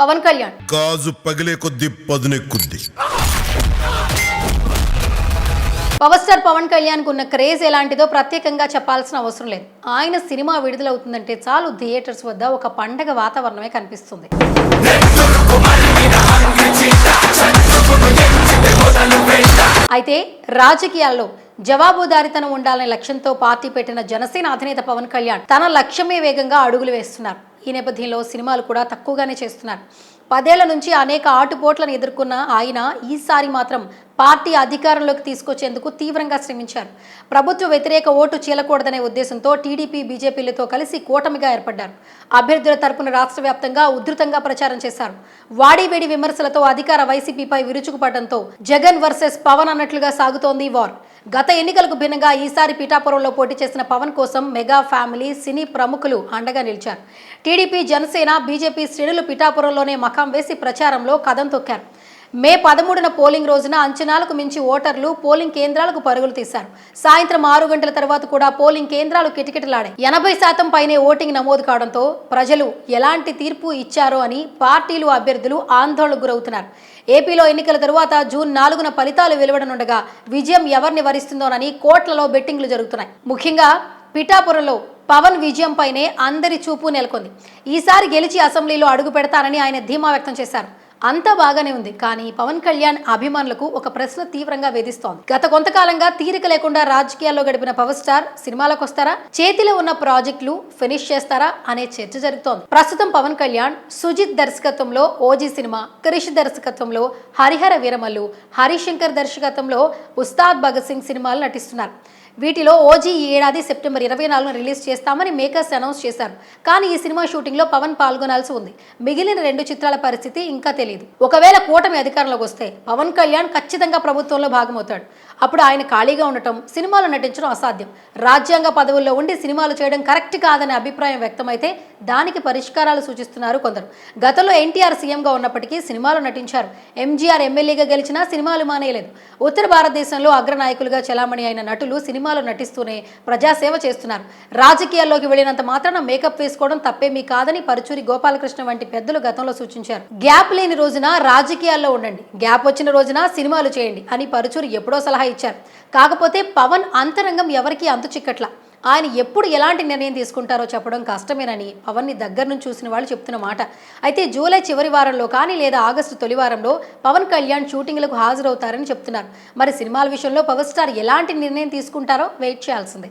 పవన్ కళ్యాణ్. గాజు పగిలే కొద్ది పదునెక్కుద్ది పవర్ స్టార్ పవన్ కళ్యాణ్ ఉన్న క్రేజ్ ఎలాంటిదో ప్రత్యేకంగా చెప్పాల్సిన అవసరం లేదు. ఆయన సినిమా విడుదలవుతుందంటే చాలు థియేటర్స్ వద్ద ఒక పండగ వాతావరణమే కనిపిస్తుంది. అయితే రాజకీయాల్లో జవాబుదారితనం ఉండాలనే లక్ష్యంతో పార్టీ పెట్టిన జనసేన అధినేత పవన్ కళ్యాణ్ తన లక్ష్యమే వేగంగా అడుగులు వేస్తున్నారు. ఈ నేపథ్యంలో సినిమాలు కూడా తక్కువగానే చేస్తున్నారు. పదేళ్ళ నుంచి అనేక ఆటుపోట్లను ఎదుర్కొన్న ఆయన ఈసారి మాత్రం పార్టీ అధికారంలోకి తీసుకొచ్చేందుకు తీవ్రంగా శ్రమించారు. ప్రభుత్వ వ్యతిరేక ఓటు చీలకూడదనే ఉద్దేశంతో టీడీపీ బీజేపీలతో కలిసి కూటమిగా ఏర్పడ్డారు. అభ్యర్థుల తరపున రాష్ట్ర వ్యాప్తంగా ఉధృతంగా ప్రచారం చేశారు. వాడివేడి విమర్శలతో అధికార వైసీపీపై విరుచుకుపడడంతో జగన్ వర్సెస్ పవన్ అన్నట్లుగా సాగుతోంది వార్. గత ఎన్నికలకు భిన్నంగా ఈసారి పిఠాపురంలో పోటీ చేసిన పవన్ కోసం మెగా ఫ్యామిలీ సినీ ప్రముఖులు అండగా నిలిచారు. టీడీపీ జనసేన బీజేపీ శ్రేణులు పిఠాపురంలోనే మకాం వేసి ప్రచారంలో కదం తొక్కారు. మే పదమూడున పోలింగ్ రోజున అంచనాలకు మించి ఓటర్లు పోలింగ్ కేంద్రాలకు పరుగులు తీశారు. సాయంత్రం ఆరు గంటల తర్వాత కూడా పోలింగ్ కేంద్రాలు కిటకిటలాడాయి. ఎనభై శాతం పైనే ఓటింగ్ నమోదు కావడంతో ప్రజలు ఎలాంటి తీర్పు ఇచ్చారో అని పార్టీలు అభ్యర్థులు ఆందోళనకు గురవుతున్నారు. ఏపీలో ఎన్నికల తరువాత జూన్ నాలుగున ఫలితాలు వెలువడనుండగా విజయం ఎవరిని వరిస్తుందోనని కోట్లలో బెట్టింగ్లు జరుగుతున్నాయి. ముఖ్యంగా పిఠాపురంలో పవన్ విజయంపైనే అందరి చూపు నెలకొంది. ఈసారి గెలిచి అసెంబ్లీలో అడుగు పెడతానని ఆయన ధీమా వ్యక్తం చేశారు. అంతా బాగానే ఉంది కానీ పవన్ కళ్యాణ్ అభిమానులకు ఒక ప్రశ్న తీవ్రంగా వేధిస్తోంది. గత కొంతకాలంగా తీరిక లేకుండా రాజకీయాల్లో గడిపిన పవర్ స్టార్ సినిమాలకు వస్తారా? చేతిలో ఉన్న ప్రాజెక్టులు ఫినిష్ చేస్తారా? అనే చర్చ జరుగుతోంది. ప్రస్తుతం పవన్ కళ్యాణ్ సుజిత్ దర్శకత్వంలో ఓజీ సినిమా క్రిష్ దర్శకత్వంలో హరిహర వీరమల్లు హరిశంకర్ దర్శకత్వంలో ఉస్తాద్ భగత్ సింగ్ సినిమాలు నటిస్తున్నారు. వీటిలో ఓజీ ఈ ఏడాది సెప్టెంబర్ ఇరవై నాలుగున రిలీజ్ చేస్తామని మేకర్స్ అనౌన్స్ చేశారు. కానీ ఈ సినిమా షూటింగ్లో పవన్ పాల్గొనాల్సి ఉంది. మిగిలిన రెండు చిత్రాల పరిస్థితి ఇంకా తెలియదు ఒకవేళ కూటమి అధికారంలోకి వస్తే పవన్ కళ్యాణ్ ఖచ్చితంగా ప్రభుత్వంలో భాగమవుతాడు. అప్పుడు ఆయన ఖాళీగా ఉండటం సినిమాలు నటించడం అసాధ్యం. రాజ్యాంగ పదవుల్లో ఉండి సినిమాలు చేయడం కరెక్ట్ కాదనే అభిప్రాయం వ్యక్తమైతే దానికి పరిష్కారాలు సూచిస్తున్నారు కొందరు. గతంలో ఎన్టీఆర్ సీఎంగా ఉన్నప్పటికీ సినిమాలు నటించారు. ఎంజీఆర్ ఎమ్మెల్యేగా గెలిచినా సినిమాలు మానేయలేదు. ఉత్తర భారతదేశంలో అగ్రనాయకులుగా చలామణి అయిన నటులు సినిమాలు నటిస్తూనే ప్రజాసేవ చేస్తున్నారు. రాజకీయాల్లోకి వెళ్ళినంత మాత్రాన మేకప్ వేసుకోవడం తప్పేమీ కాదని పరుచూరి గోపాలకృష్ణ వంటి పెద్దలు గతంలో సూచించారు. గ్యాప్ లేని రోజున రాజకీయాల్లో ఉండండి. గ్యాప్ వచ్చిన రోజున సినిమాలు చేయండి అని పరుచూరి ఎప్పుడో సలహా ఇచ్చారు. కాకపోతే పవన్ అంతరంగం ఎవరికీ అంతు చిక్కట్ల. ఆయన ఎప్పుడు ఎలాంటి నిర్ణయం తీసుకుంటారో చెప్పడం కష్టమేనని పవన్ని దగ్గర నుంచి చూసిన వాళ్ళు చెప్తున్న మాట. అయితే జూలై చివరి వారంలో కానీ లేదా ఆగస్టు తొలి వారంలో పవన్ కళ్యాణ్ షూటింగ్లకు హాజరవుతారని చెప్తున్నారు. మరి సినిమాల విషయంలో పవర్ స్టార్ ఎలాంటి నిర్ణయం తీసుకుంటారో వెయిట్ చేయాల్సిందే.